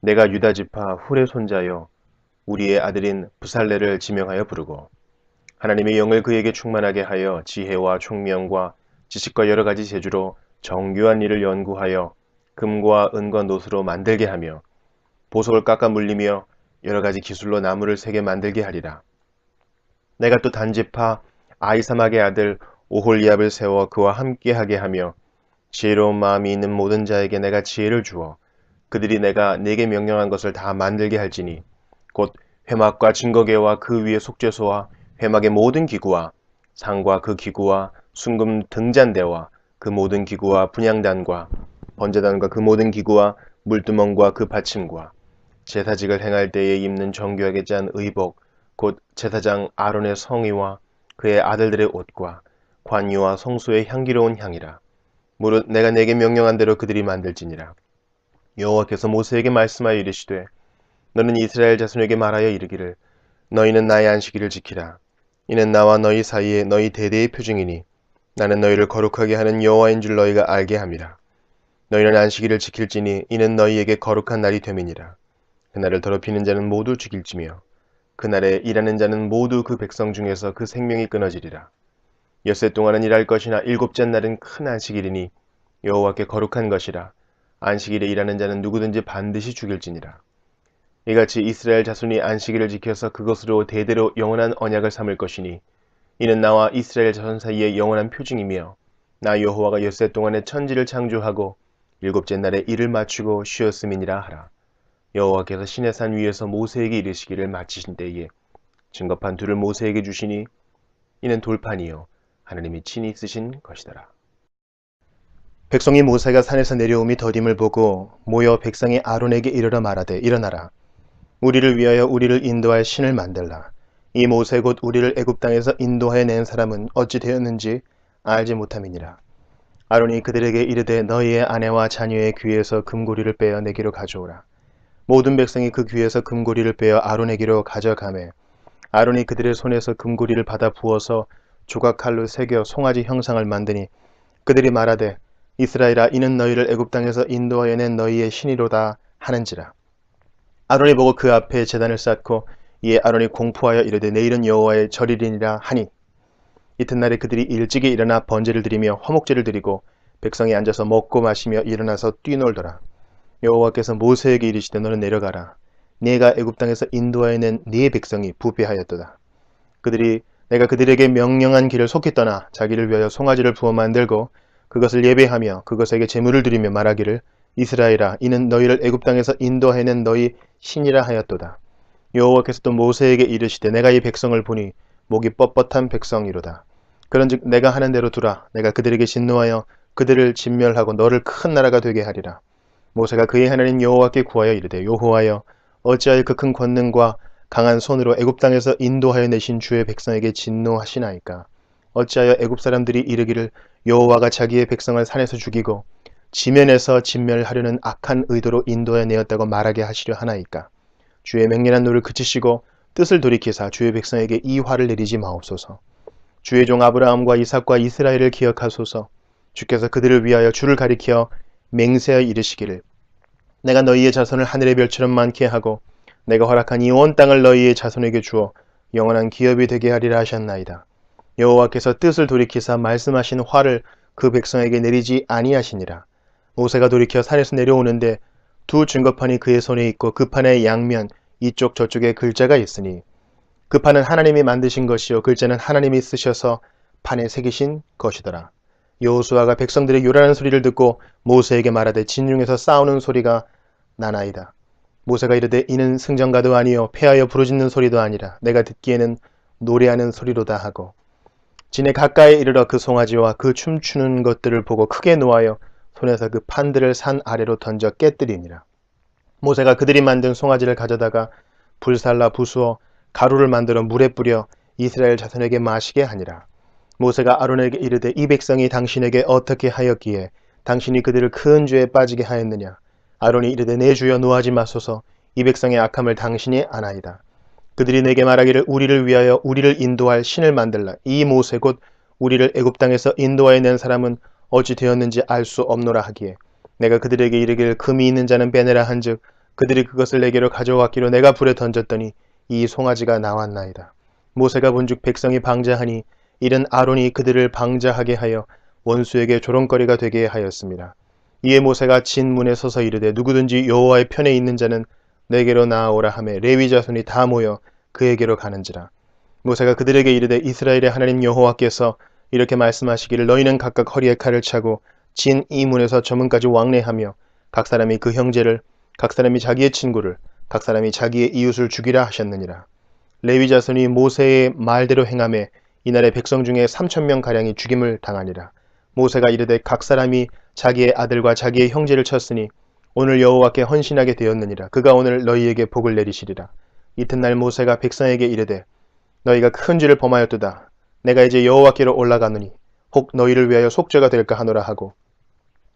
내가 유다 지파 훌의 손자여 우리의 아들인 부살레를 지명하여 부르고 하나님의 영을 그에게 충만하게 하여 지혜와 총명과 지식과 여러 가지 재주로 정교한 일을 연구하여 금과 은과 노수로 만들게 하며 보석을 깎아 물리며 여러 가지 기술로 나무를 세게 만들게 하리라. 내가 또 단지파 아이사막의 아들 오홀리압을 세워 그와 함께하게 하며 지혜로운 마음이 있는 모든 자에게 내가 지혜를 주어 그들이 내가 내게 명령한 것을 다 만들게 할지니 곧 회막과 증거계와 그 위에 속죄소와 회막의 모든 기구와 상과 그 기구와 순금 등잔대와 그 모든 기구와 분양단과 번제단과 그 모든 기구와 물두멍과 그 받침과 제사직을 행할 때에 입는 정교하게 짠 의복 곧 제사장 아론의 성의와 그의 아들들의 옷과 관유와 성소의 향기로운 향이라. 무릇 내가 내게 명령한 대로 그들이 만들지니라 여호와께서 모세에게 말씀하여 이르시되 너는 이스라엘 자손에게 말하여 이르기를 너희는 나의 안식일을 지키라. 이는 나와 너희 사이에 너희 대대의 표징이니 나는 너희를 거룩하게 하는 여호와인 줄 너희가 알게 함이라. 너희는 안식일을 지킬지니 이는 너희에게 거룩한 날이 됨이니라. 그날을 더럽히는 자는 모두 죽일지며 그날에 일하는 자는 모두 그 백성 중에서 그 생명이 끊어지리라. 엿새 동안은 일할 것이나 일곱째 날은 큰 안식일이니 여호와께 거룩한 것이라 안식일에 일하는 자는 누구든지 반드시 죽일지니라. 이같이 이스라엘 자손이 안식일을 지켜서 그것으로 대대로 영원한 언약을 삼을 것이니 이는 나와 이스라엘 자손 사이의 영원한 표징이며 나 여호와가 엿새 동안에 천지를 창조하고 일곱째 날에 일을 마치고 쉬었음이니라 하라. 여호와께서 신의 산 위에서 모세에게 이르시기를 마치신 때에 증거판 둘을 모세에게 주시니 이는 돌판이요 하나님이 친히 쓰신 것이더라. 백성이 모세가 산에서 내려옴이 더딤을 보고 모여 백성이 아론에게 이르러 말하되 일어나라. 우리를 위하여 우리를 인도할 신을 만들라. 이 모세 곧 우리를 애굽 땅에서 인도하여 낸 사람은 어찌 되었는지 알지 못함이니라. 아론이 그들에게 이르되 너희의 아내와 자녀의 귀에서 금고리를 빼어 내기로 가져오라. 모든 백성이 그 귀에서 금고리를 빼어 아론에게로 가져가매 아론이 그들의 손에서 금고리를 받아 부어서 조각칼로 새겨 송아지 형상을 만드니 그들이 말하되 이스라엘아 이는 너희를 애굽 땅에서 인도하여 낸 너희의 신이로다 하는지라. 아론이 보고 그 앞에 제단을 쌓고 이에 아론이 공포하여 이르되 내일은 여호와의 절일이니라 하니. 이튿날에 그들이 일찍이 일어나 번제를 드리며 화목제를 드리고 백성이 앉아서 먹고 마시며 일어나서 뛰놀더라. 여호와께서 모세에게 이르시되 너는 내려가라. 네가 애굽 땅에서 인도하여 낸 네 백성이 부패하였도다. 그들이 내가 그들에게 명령한 길을 속히 떠나 자기를 위하여 송아지를 부어 만들고 그것을 예배하며 그것에게 제물을 드리며 말하기를 이스라엘아 이는 너희를 애굽 땅에서 인도해낸 너희 신이라 하였도다. 여호와께서 또 모세에게 이르시되 내가 이 백성을 보니 목이 뻣뻣한 백성이로다. 그런즉 내가 하는 대로 두라. 내가 그들에게 진노하여 그들을 진멸하고 너를 큰 나라가 되게 하리라. 모세가 그의 하나님 여호와께 구하여 이르되 여호와여 어찌하여 그 큰 권능과 강한 손으로 애굽 땅에서 인도하여 내신 주의 백성에게 진노하시나이까. 어찌하여 애굽 사람들이 이르기를 여호와가 자기의 백성을 산에서 죽이고 지면에서 진멸하려는 악한 의도로 인도해 내었다고 말하게 하시려 하나이까. 주의 맹렬한 노를 그치시고 뜻을 돌이키사 주의 백성에게 이 화를 내리지 마옵소서. 주의 종 아브라함과 이삭과 이스라엘을 기억하소서. 주께서 그들을 위하여 주를 가리켜 맹세하여 이르시기를 내가 너희의 자손을 하늘의 별처럼 많게 하고 내가 허락한 이 온 땅을 너희의 자손에게 주어 영원한 기업이 되게 하리라 하셨나이다. 여호와께서 뜻을 돌이키사 말씀하신 화를 그 백성에게 내리지 아니하시니라. 모세가 돌이켜 산에서 내려오는데 두 증거판이 그의 손에 있고 그 판의 양면 이쪽 저쪽에 글자가 있으니 그 판은 하나님이 만드신 것이요 글자는 하나님이 쓰셔서 판에 새기신 것이더라. 여호수아가 백성들의 요란한 소리를 듣고 모세에게 말하되 진중에서 싸우는 소리가 나나이다. 모세가 이르되 이는 승전가도 아니요 패하여 부르짖는 소리도 아니라 내가 듣기에는 노래하는 소리로다 하고 진에 가까이 이르러 그 송아지와 그 춤추는 것들을 보고 크게 노하여 손에서 그 판들을 산 아래로 던져 깨뜨리니라. 모세가 그들이 만든 송아지를 가져다가 불살라 부수어 가루를 만들어 물에 뿌려 이스라엘 자손에게 마시게 하니라. 모세가 아론에게 이르되 이 백성이 당신에게 어떻게 하였기에 당신이 그들을 큰 죄에 빠지게 하였느냐. 아론이 이르되 내 주여 노하지 마소서 이 백성의 악함을 당신이 아나이다. 그들이 내게 말하기를 우리를 위하여 우리를 인도할 신을 만들라. 이 모세 곧 우리를 애굽 땅에서 인도하여 낸 사람은 어찌 되었는지 알 수 없노라 하기에 내가 그들에게 이르기를 금이 있는 자는 빼내라 한즉 그들이 그것을 내게로 가져왔기로 내가 불에 던졌더니 이 송아지가 나왔나이다. 모세가 본즉 백성이 방자하니 이는 아론이 그들을 방자하게 하여 원수에게 조롱거리가 되게 하였습니다. 이에 모세가 진 문에 서서 이르되 누구든지 여호와의 편에 있는 자는 내게로 나아오라 하매 레위 자손이 다 모여 그에게로 가는지라. 모세가 그들에게 이르되 이스라엘의 하나님 여호와께서 이렇게 말씀하시기를 너희는 각각 허리에 칼을 차고 진 이 문에서 저 문까지 왕래하며 각 사람이 그 형제를 각 사람이 자기의 친구를 각 사람이 자기의 이웃을 죽이라 하셨느니라. 레위 자손이 모세의 말대로 행함에 이날의 백성 중에 3천 명 가량이 죽임을 당하니라. 모세가 이르되 각 사람이 자기의 아들과 자기의 형제를 쳤으니 오늘 여호와께 헌신하게 되었느니라. 그가 오늘 너희에게 복을 내리시리라. 이튿날 모세가 백성에게 이르되 너희가 큰 죄를 범하였도다. 내가 이제 여호와께로 올라가느니 혹 너희를 위하여 속죄가 될까 하노라 하고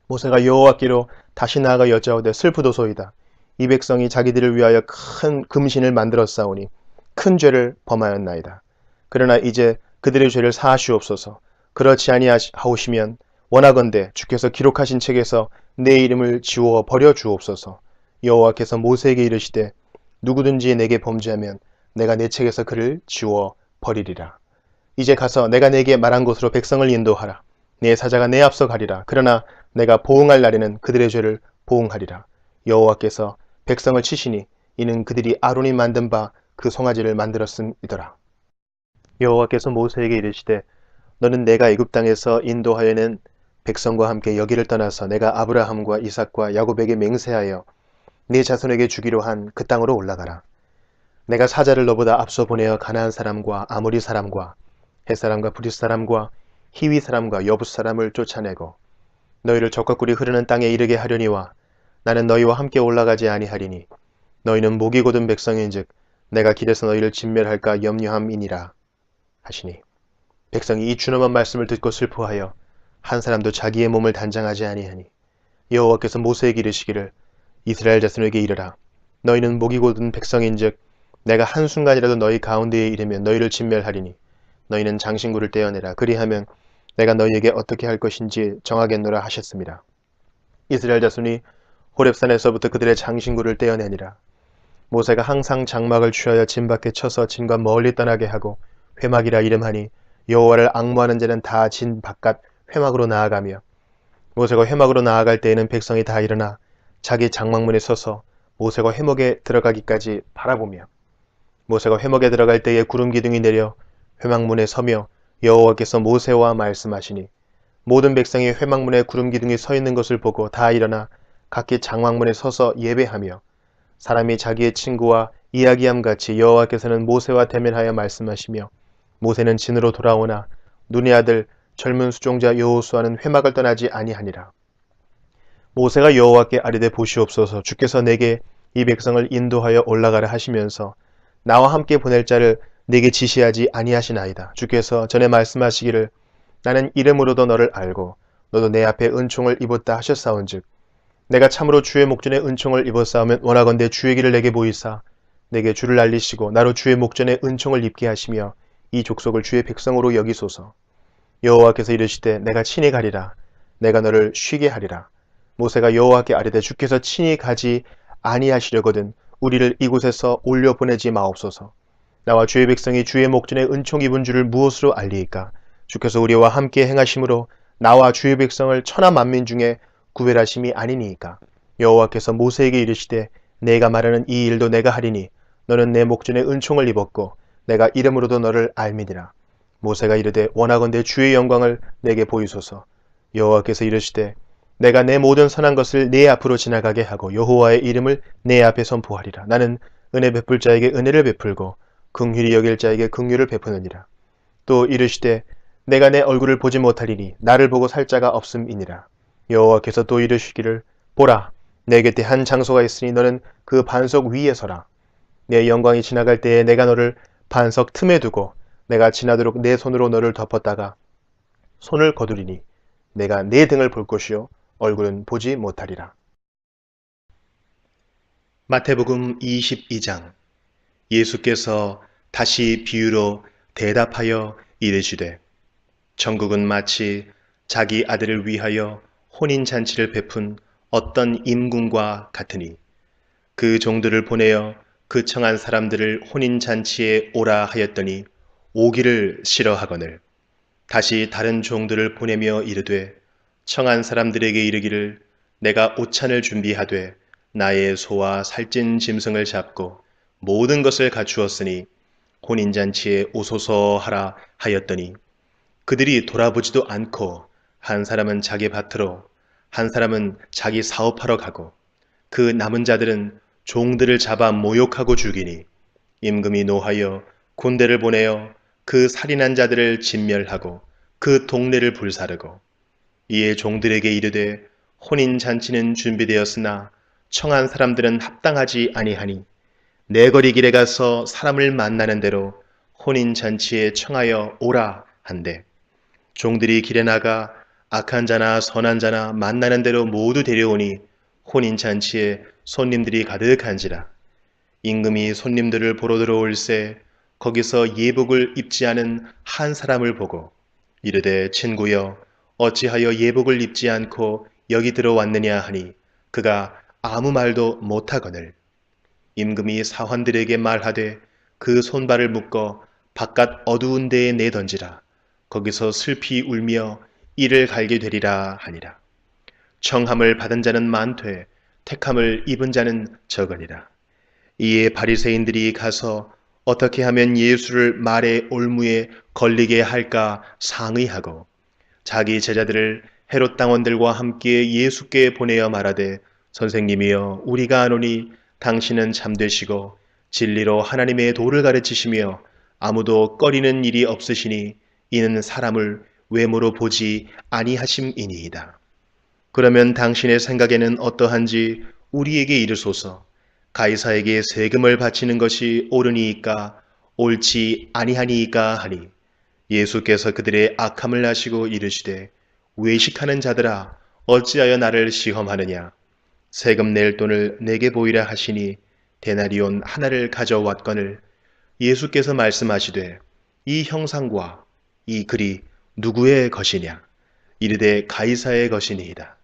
모세가 여호와께로 다시 나아가 여짜오되 슬프도소이다. 이 백성이 자기들을 위하여 큰 금신을 만들어 싸우니 큰 죄를 범하였나이다. 그러나 이제 그들의 죄를 사하시옵소서. 그렇지 아니하오시면 원하건대 주께서 기록하신 책에서 내 이름을 지워 버려 주옵소서. 여호와께서 모세에게 이르시되 누구든지 내게 범죄하면 내가 내 책에서 그를 지워 버리리라. 이제 가서 내가 내게 말한 곳으로 백성을 인도하라. 내 사자가 내 앞서 가리라. 그러나 내가 보응할 날에는 그들의 죄를 보응하리라. 여호와께서 백성을 치시니 이는 그들이 아론이 만든 바 그 송아지를 만들었음이더라. 여호와께서 모세에게 이르시되 너는 내가 애굽 땅에서 인도하여낸 백성과 함께 여기를 떠나서 내가 아브라함과 이삭과 야곱에게 맹세하여 네 자손에게 주기로 한 그 땅으로 올라가라. 내가 사자를 너보다 앞서 보내어 가나안 사람과 아모리 사람과 헷 사람과 브리스 사람과 히위 사람과 여부 사람을 쫓아내고 너희를 적과 꿀이 흐르는 땅에 이르게 하려니와 나는 너희와 함께 올라가지 아니하리니 너희는 목이 곧은 백성인즉 내가 길에서 너희를 진멸할까 염려함이니라 하시니 백성이 이 준엄한 말씀을 듣고 슬퍼하여 한 사람도 자기의 몸을 단장하지 아니하니 여호와께서 모세에게 이르시기를 이스라엘 자손에게 이르라 너희는 목이 곧은 백성인즉 내가 한순간이라도 너희 가운데에 이르면 너희를 진멸하리니 너희는 장신구를 떼어내라 그리하면 내가 너희에게 어떻게 할 것인지 정하겠노라 하셨습니다. 이스라엘 자손이 호렙산에서부터 그들의 장신구를 떼어내니라. 모세가 항상 장막을 취하여 진 밖에 쳐서 진과 멀리 떠나게 하고 회막이라 이름하니 여호와를 악무하는 자는 다 진 바깥 회막으로 나아가며 모세가 회막으로 나아갈 때에는 백성이 다 일어나 자기 장막문에 서서 모세가 회막에 들어가기까지 바라보며 모세가 회막에 들어갈 때에 구름 기둥이 내려 회막문에 서며 여호와께서 모세와 말씀하시니 모든 백성이 회막문에 구름 기둥이 서 있는 것을 보고 다 일어나 각기 장막문에 서서 예배하며 사람이 자기의 친구와 이야기함 같이 여호와께서는 모세와 대면하여 말씀하시며 모세는 진으로 돌아오나 눈의 아들 젊은 수종자 여호수아는 회막을 떠나지 아니하니라. 모세가 여호와께 아뢰되 보시옵소서 주께서 내게 이 백성을 인도하여 올라가라 하시면서 나와 함께 보낼 자를 내게 지시하지 아니하시나이다. 주께서 전에 말씀하시기를 나는 이름으로도 너를 알고 너도 내 앞에 은총을 입었다 하셨사온즉 내가 참으로 주의 목전에 은총을 입었사오면 원하건대 주의 길을 내게 보이사 내게 주를 알리시고 나로 주의 목전에 은총을 입게 하시며 이 족속을 주의 백성으로 여기소서 여호와께서 이르시되 내가 친히 가리라. 내가 너를 쉬게 하리라. 모세가 여호와께 아뢰되 주께서 친히 가지 아니하시려거든 우리를 이곳에서 올려 보내지 마옵소서. 나와 주의 백성이 주의 목전에 은총 입은 줄을 무엇으로 알리이까? 주께서 우리와 함께 행하심으로 나와 주의 백성을 천하 만민 중에 구별하심이 아니니이까? 여호와께서 모세에게 이르시되 내가 말하는 이 일도 내가 하리니 너는 내 목전에 은총을 입었고 내가 이름으로도 너를 알미니라 모세가 이르되 원하건대 주의 영광을 내게 보이소서. 여호와께서 이르시되 내가 내 모든 선한 것을 내 앞으로 지나가게 하고 여호와의 이름을 내 앞에 선포하리라. 나는 은혜 베풀 자에게 은혜를 베풀고 긍휼히 여길 자에게 긍휼을 베푸느니라. 또 이르시되 내가 내 얼굴을 보지 못하리니 나를 보고 살 자가 없음이니라. 여호와께서 또 이르시기를 보라. 내 곁에 한 장소가 있으니 너는 그 반석 위에 서라. 내 영광이 지나갈 때에 내가 너를 반석 틈에 두고 내가 지나도록 내 손으로 너를 덮었다가 손을 거두리니 내가 내 등을 볼 것이요 얼굴은 보지 못하리라. 마태복음 22장 예수께서 다시 비유로 대답하여 이르시되 천국은 마치 자기 아들을 위하여 혼인 잔치를 베푼 어떤 임금과 같으니 그 종들을 보내어 그 청한 사람들을 혼인 잔치에 오라 하였더니 오기를 싫어하거늘 다시 다른 종들을 보내며 이르되 청한 사람들에게 이르기를 내가 오찬을 준비하되 나의 소와 살찐 짐승을 잡고 모든 것을 갖추었으니 혼인잔치에 오소서 하라 하였더니 그들이 돌아보지도 않고 한 사람은 자기 밭으로 한 사람은 자기 사업하러 가고 그 남은 자들은 종들을 잡아 모욕하고 죽이니 임금이 노하여 군대를 보내어 그 살인한 자들을 진멸하고 그 동네를 불사르고 이에 종들에게 이르되 혼인 잔치는 준비되었으나 청한 사람들은 합당하지 아니하니 내거리 길에 가서 사람을 만나는 대로 혼인 잔치에 청하여 오라 한대. 종들이 길에 나가 악한 자나 선한 자나 만나는 대로 모두 데려오니 혼인 잔치에 손님들이 가득한지라. 임금이 손님들을 보러 들어올새 거기서 예복을 입지 않은 한 사람을 보고 이르되 친구여 어찌하여 예복을 입지 않고 여기 들어왔느냐 하니 그가 아무 말도 못하거늘. 임금이 사환들에게 말하되 그 손발을 묶어 바깥 어두운 데에 내던지라. 거기서 슬피 울며 이를 갈게 되리라 하니라. 청함을 받은 자는 많되 택함을 입은 자는 적으니라. 이에 바리새인들이 가서 어떻게 하면 예수를 말의 올무에 걸리게 할까 상의하고 자기 제자들을 헤롯 당원들과 함께 예수께 보내어 말하되 선생님이여 우리가 아노니 당신은 잠되시고 진리로 하나님의 도를 가르치시며 아무도 꺼리는 일이 없으시니 이는 사람을 외모로 보지 아니하심이니이다. 그러면 당신의 생각에는 어떠한지 우리에게 이르소서 가이사에게 세금을 바치는 것이 옳으니이까 옳지 아니하니이까 하니 예수께서 그들의 악함을 아시고 이르시되 외식하는 자들아 어찌하여 나를 시험하느냐? 세금 낼 돈을 내게 보이라 하시니 데나리온 하나를 가져왔거늘 예수께서 말씀하시되 이 형상과 이 글이 누구의 것이냐? 이르되 가이사의 것이니이다.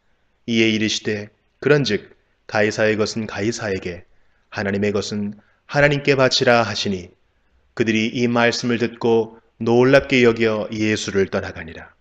이에 이르시되 그런즉 가이사의 것은 가이사에게 하나님의 것은 하나님께 바치라 하시니 그들이 이 말씀을 듣고 놀랍게 여겨 예수를 떠나가니라